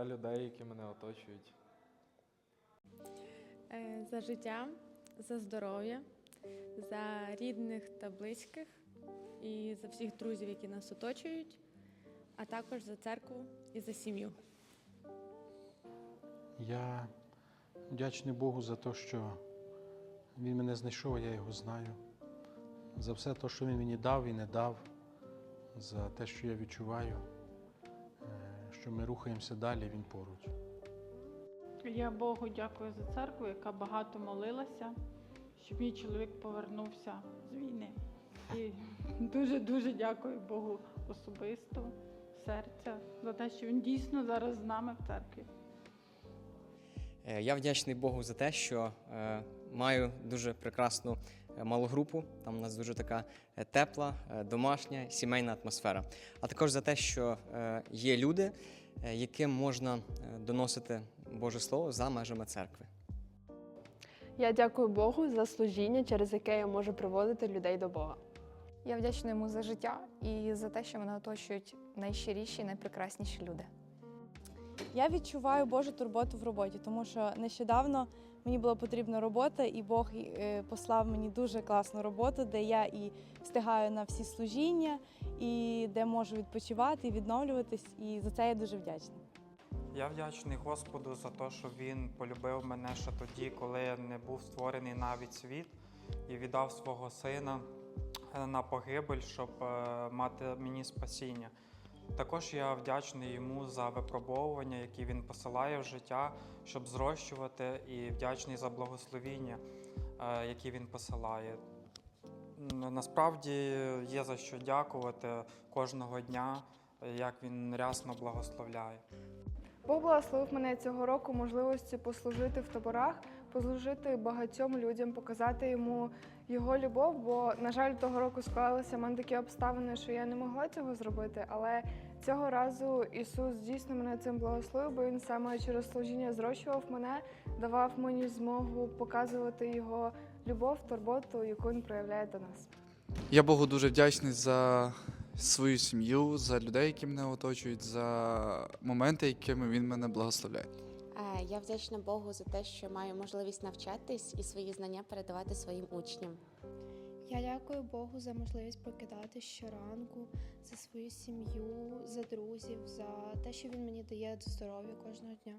за людей, які мене оточують. Е, За життя, за здоров'я, за рідних та близьких і за всіх друзів, які нас оточують, а також за церкву і за сім'ю. Я вдячний Богу за те, що Він мене знайшов, а я його знаю. За все те, що Він мені дав і не дав, за те, що я відчуваю, що ми рухаємося далі, він поруч. Я Богу дякую за церкву, яка багато молилася, щоб мій чоловік повернувся з війни. І дуже-дуже дякую Богу особисто, серця, за те, що він дійсно зараз з нами в церкві. Е, Я вдячний Богу за те, що е, маю дуже прекрасну е, малу групу. Там у нас дуже така тепла, домашня, сімейна атмосфера. А також за те, що є люди, яким можна доносити Боже Слово за межами церкви. Я дякую Богу за служіння, через яке я можу приводити людей до Бога. Я вдячна йому за життя і за те, що мене оточують найщиріші, найпрекрасніші люди. Я відчуваю Божу турботу в роботі, тому що нещодавно мені була потрібна робота, і Бог е, послав мені дуже класну роботу, де я і встигаю на всі служіння, і де можу відпочивати відновлюватись. І за це я дуже вдячна. Я вдячний Господу за те, що Він полюбив мене ще тоді, коли не був створений навіть світ, і віддав свого сина е, на погибель, щоб е, мати мені спасіння. Також я вдячний йому за випробовування, які він посилає в життя, щоб зрощувати, і вдячний за благословіння, е, які він посилає. Насправді є за що дякувати кожного дня, як він рясно благословляє. Бог благословив мене цього року можливості послужити в таборах, послужити багатьом людям, показати йому його любов. Бо, на жаль, того року склалися в мене такі обставини, що я не могла цього зробити. Але цього разу Ісус дійсно мене цим благословив, бо Він саме через служіння зрощував мене, давав мені змогу показувати його любов, турботу, яку він проявляє до нас. Я Богу дуже вдячний за свою сім'ю, за людей, які мене оточують, за моменти, якими він мене благословляє. Я вдячна Богу за те, що маю можливість навчатись і свої знання передавати своїм учням. Я дякую Богу за можливість прокидати щоранку, за свою сім'ю, за друзів, за те, що він мені дає здоров'я кожного дня.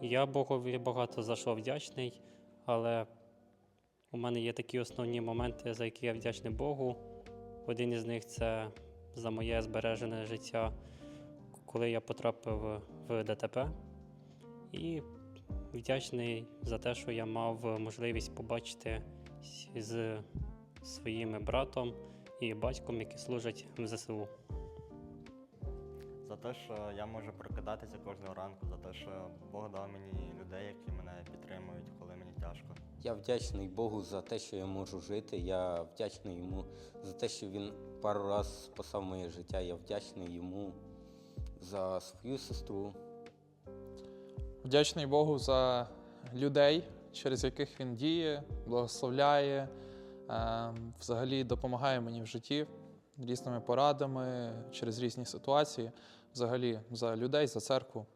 Я Богові багато за що вдячний, але у мене є такі основні моменти, за які я вдячний Богу. Один із них це за моє збережене життя, коли я потрапив в ДТП. І вдячний за те, що я мав можливість побачити з своїм братом і батьком, які служать в ЗСУ. За те, що я можу прокидатися кожного ранку, за те, що Бог дав мені людей, які мене підтримують, коли мені тяжко. Я вдячний Богу за те, що я можу жити. Я вдячний йому за те, що він пару раз спасав моє життя. Я вдячний йому за свою сестру. Вдячний Богу за людей, через яких він діє, благословляє, е, взагалі допомагає мені в житті різними порадами через різні ситуації. Взагалі за людей, за церкву.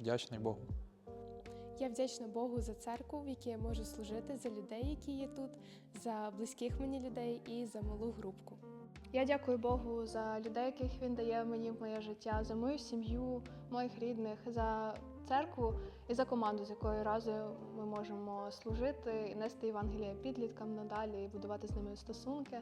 Вдячний Богу. Я вдячна Богу за церкву, в якій я можу служити, за людей, які є тут, за близьких мені людей і за малу групку. Я дякую Богу за людей, яких він дає мені в моє життя, за мою сім'ю, моїх рідних, за церкву і за команду, з якою разом ми можемо служити, нести Євангелія підліткам надалі і будувати з ними стосунки.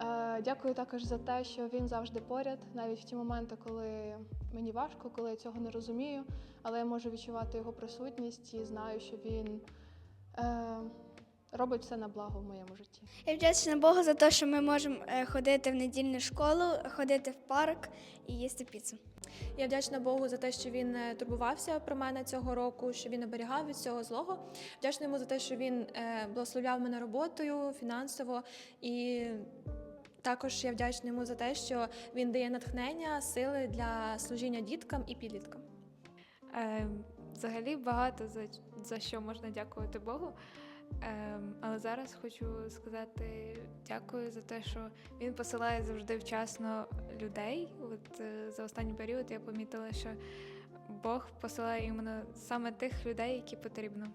Е, Дякую також за те, що він завжди поряд, навіть в ті моменти, коли мені важко, коли я цього не розумію, але я можу відчувати його присутність і знаю, що він е, робить все на благо в моєму житті. Я вдячна Богу за те, що ми можемо е, ходити в недільну школу, ходити в парк і їсти піцу. Я вдячна Богу за те, що він е, турбувався про мене цього року, що він оберігав від цього злого. Вдячна йому за те, що він е, благословляв мене роботою фінансово і. Також я вдячна йому за те, що він дає натхнення, сили для служіння діткам і підліткам. Е, взагалі багато за, за що можна дякувати Богу. Е, але зараз хочу сказати дякую за те, що він посилає завжди вчасно людей. От е, за останній період я помітила, що Бог посилає іменно саме тих людей, які потрібно.